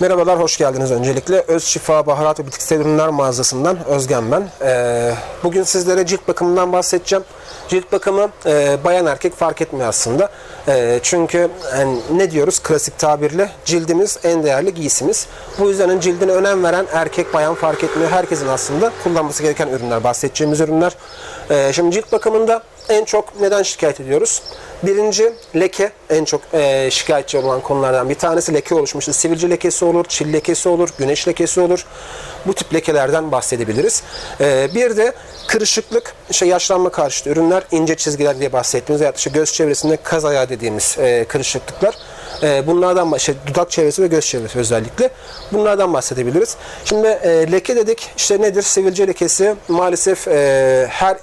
Merhabalar, hoş geldiniz öncelikle. Öz Şifa Baharat ve Bitkisel Ürünler mağazasından Özgen ben. Ee, bugün sizlere cilt bakımından bahsedeceğim. Cilt bakımı e, bayan erkek fark etmiyor aslında. E, çünkü yani ne diyoruz klasik tabirle? Cildimiz en değerli giysimiz. Bu yüzden cildine önem veren erkek bayan fark etmiyor. Herkesin aslında kullanması gereken ürünler, bahsedeceğimiz ürünler. E, şimdi cilt bakımında en çok neden şikayet ediyoruz? Birinci leke en çok e, şikayetçi olan konulardan bir tanesi leke oluşmuştur. Sivilce lekesi olur, çil lekesi olur, güneş lekesi olur. Bu tip lekelerden bahsedebiliriz. E, bir de kırışıklık, işte yaşlanma karşıtı ürünler, ince çizgiler diye bahsettiğimiz ya işte göz çevresinde kaz ayağı dediğimiz e, kırışıklıklar. E, bunlardan işte dudak çevresi ve göz çevresi özellikle bunlardan bahsedebiliriz. Şimdi e, leke dedik işte nedir? Sivilce lekesi maalesef e, her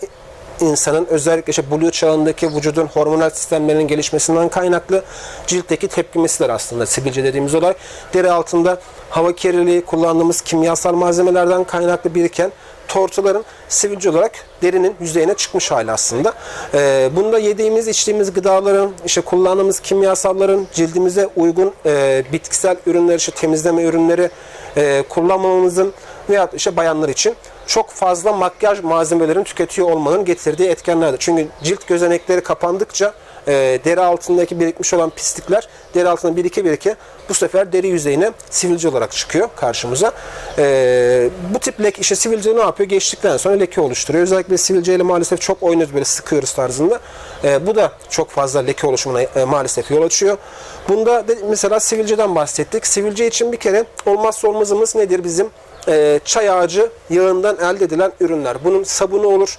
insanın özellikle işte blue çağındaki vücudun hormonal sistemlerinin gelişmesinden kaynaklı ciltteki tepkimesidir aslında sivilce dediğimiz olay. Deri altında hava kirliliği, kullandığımız kimyasal malzemelerden kaynaklı biriken tortuların sivilce olarak derinin yüzeyine çıkmış hali aslında. Ee, bunda yediğimiz, içtiğimiz gıdaların, işte kullandığımız kimyasalların cildimize uygun e, bitkisel ürünleri, işte temizleme ürünleri e, kullanmamamızın veya işte bayanlar için çok fazla makyaj malzemelerini tüketiyor olmanın getirdiği etkenlerdir. Çünkü cilt gözenekleri kapandıkça e, deri altındaki birikmiş olan pislikler deri altında birike birike bu sefer deri yüzeyine sivilce olarak çıkıyor karşımıza. E, bu tip leke işte sivilce ne yapıyor? Geçtikten sonra leke oluşturuyor. Özellikle sivilceyle maalesef çok oynuyoruz böyle sıkıyoruz tarzında. E, bu da çok fazla leke oluşumuna e, maalesef yol açıyor. Bunda de, mesela sivilceden bahsettik. Sivilce için bir kere olmazsa olmazımız nedir bizim? E, çay ağacı yağından elde edilen ürünler. Bunun sabunu olur,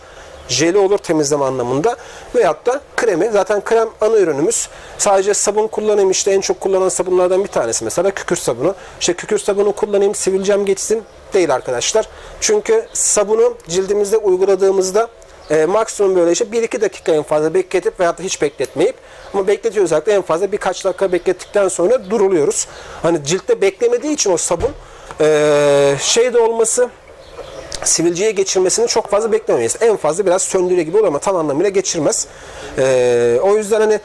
jeli olur temizleme anlamında veyahut da kremi. Zaten krem ana ürünümüz. Sadece sabun kullanayım işte en çok kullanılan sabunlardan bir tanesi mesela kükürt sabunu. İşte kükürt sabunu kullanayım sivilcem geçsin değil arkadaşlar. Çünkü sabunu cildimizde uyguladığımızda e, maksimum böyle işte 1-2 dakika en fazla bekletip veyahut da hiç bekletmeyip ama bekletiyorsak da en fazla birkaç dakika beklettikten sonra duruluyoruz. Hani ciltte beklemediği için o sabun ee, şey de olması sivilceye geçirmesini çok fazla beklemeyiz. En fazla biraz söndürüyor gibi olur ama tam anlamıyla geçirmez. Ee, o yüzden hani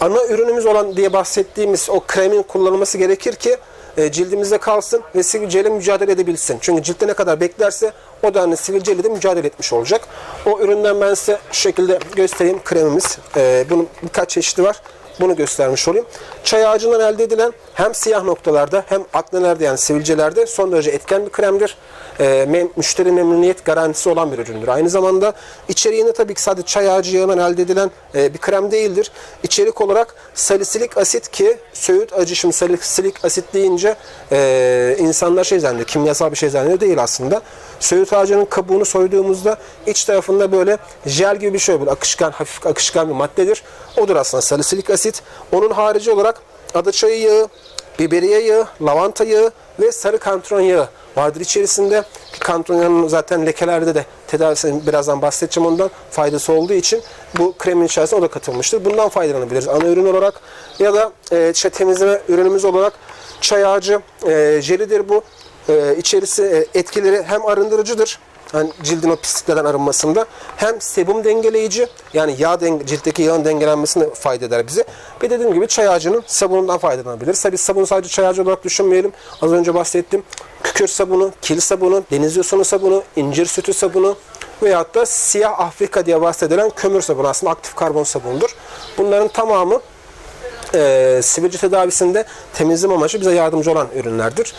ana ürünümüz olan diye bahsettiğimiz o kremin kullanılması gerekir ki e, cildimizde kalsın ve sivilceyle mücadele edebilsin. Çünkü ciltte ne kadar beklerse o da hani sivilceyle de mücadele etmiş olacak. O üründen ben size şu şekilde göstereyim kremimiz. Ee, bunun birkaç çeşidi var. Bunu göstermiş olayım. Çay ağacından elde edilen hem siyah noktalarda hem aknelerde yani sivilcelerde son derece etken bir kremdir. E, müşteri memnuniyet garantisi olan bir üründür. Aynı zamanda içeriğinde tabii ki sadece çay ağacı yağından elde edilen e, bir krem değildir. İçerik olarak salisilik asit ki söğüt acı şimdi salisilik asit deyince e, insanlar şey zannediyor kimyasal bir şey zannediyor değil aslında. Söğüt ağacının kabuğunu soyduğumuzda iç tarafında böyle jel gibi bir şey böyle akışkan hafif akışkan bir maddedir. Odur aslında salisilik asit. Onun harici olarak adaçayı yağı, biberiye yağı, lavanta yağı ve sarı kantron yağı vardır içerisinde. Kantron yağının zaten lekelerde de tedavisi birazdan bahsedeceğim ondan faydası olduğu için bu kremin içerisine o da katılmıştır. Bundan faydalanabiliriz ana ürün olarak ya da e, işte temizleme ürünümüz olarak çay ağacı e, jelidir bu. E, içerisi e, etkileri hem arındırıcıdır hani cildin o pisliklerden arınmasında hem sebum dengeleyici yani yağ denge, ciltteki yağın dengelenmesine fayda eder bize. De dediğim gibi çay ağacının sabunundan faydalanabiliriz. Tabii sabunu sadece çay ağacı olarak düşünmeyelim. Az önce bahsettim. Kükürt sabunu, kil sabunu, deniz yosunu sabunu, incir sütü sabunu veyahut da siyah Afrika diye bahsedilen kömür sabunu aslında aktif karbon sabunudur. Bunların tamamı e, sivilce tedavisinde temizleme amacı bize yardımcı olan ürünlerdir.